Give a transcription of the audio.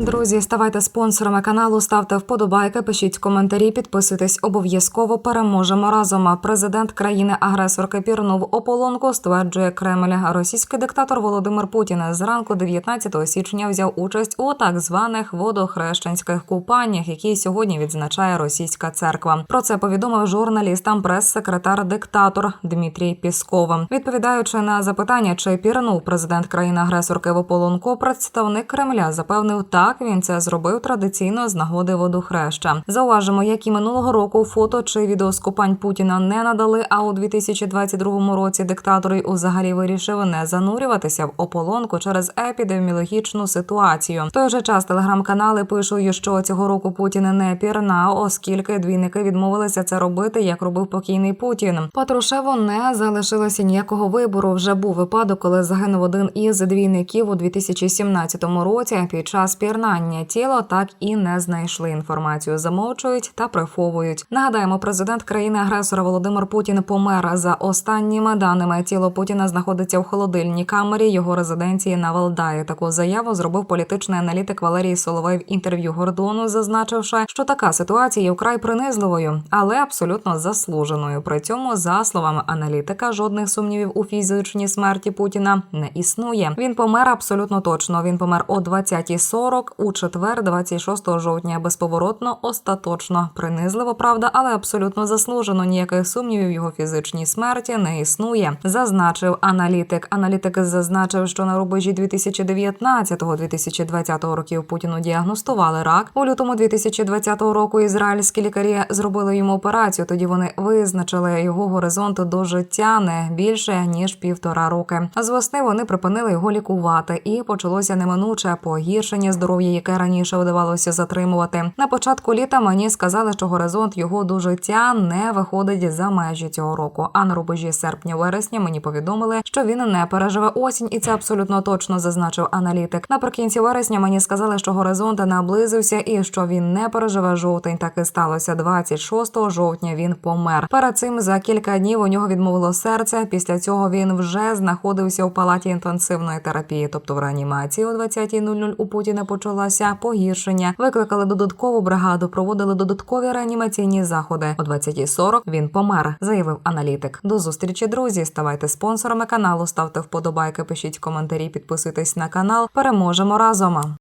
Друзі, ставайте спонсорами каналу, ставте вподобайки, пишіть коментарі, підписуйтесь обов'язково. Переможемо разом. А Президент країни-агресорки пірнув ополонку. Стверджує Кремль. Російський диктатор Володимир Путін зранку 19 січня взяв участь у так званих водохрещенських купаннях, які сьогодні відзначає російська церква. Про це повідомив журналістам прес-секретар диктатор Дмитрій Пісков. Відповідаючи на запитання, чи пірнув президент країни-агресорки в ополонку, представник Кремля запевнив, так він це зробив традиційно з нагоди водохреща. Зауважимо, як і минулого року фото чи відео з Путіна не надали. А у 2022 році диктатор й взагалі вирішив не занурюватися в ополонку через епідеміологічну ситуацію. В той же час телеграм-канали пишуть, що цього року Путін не пірнав, оскільки двійники відмовилися це робити, як робив покійний Путін. Патрушеву не залишилося ніякого вибору. Вже був випадок, коли загинув один із двійників у 2017 році. Під час пірнання тіло так і не знайшли інформацію. Замовчують та приховують. Нагадаємо, президент країни-агресора Володимир Путін помер за останніми даними. Тіло Путіна знаходиться в холодильній камері його резиденції на Валдаї. Таку заяву зробив політичний аналітик Валерій Соловей в інтерв'ю Гордону, зазначивши, що така ситуація є вкрай принизливою, але абсолютно заслуженою. При цьому, за словами аналітика, жодних сумнівів у фізичній смерті Путіна не існує. Він помер абсолютно точно. Він помер о 20.40 у четвер, 26 жовтня. Безповоротно, остаточно, принизливо, правда, але абсолютно заслужено. Ніяких сумнівів його фізичній смерті не існує. Зазначив аналітик. Аналітик зазначив, що на рубежі 2019-2020 років Путіну діагностували рак. У лютому 2020 року ізраїльські лікарі зробили йому операцію. Тоді вони визначили його горизонт до життя не більше ніж півтора роки. З весни вони припинили його лікувати, і почалося неминуче погіршення здоров'я, яке раніше вдавалося затримувати. На початку літа мені сказали, що горизонт його до життя не виходить за межі цього року. А на рубежі серпня-вересня мені повідомили, що він не переживе осінь, і це абсолютно точно зазначив аналітик. Наприкінці вересня мені сказали, що горизонт наблизився і що він не переживе жовтень. Так і сталося 26 жовтня. Він помер. Перед цим за кілька днів у нього відмовило серце. Після цього він вже знаходився у палаті інтенсивної терапії, тобто в реанімації о 20.00 у Путіна почалося погіршення. Викликали додаткову бригаду, проводили додаткові реанімаційні заходи. О 20.40 він помер, заявив аналітик. До зустрічі, друзі. Ставайте спонсорами каналу, ставте вподобайки, пишіть коментарі, підписуйтесь на канал. Переможемо разом.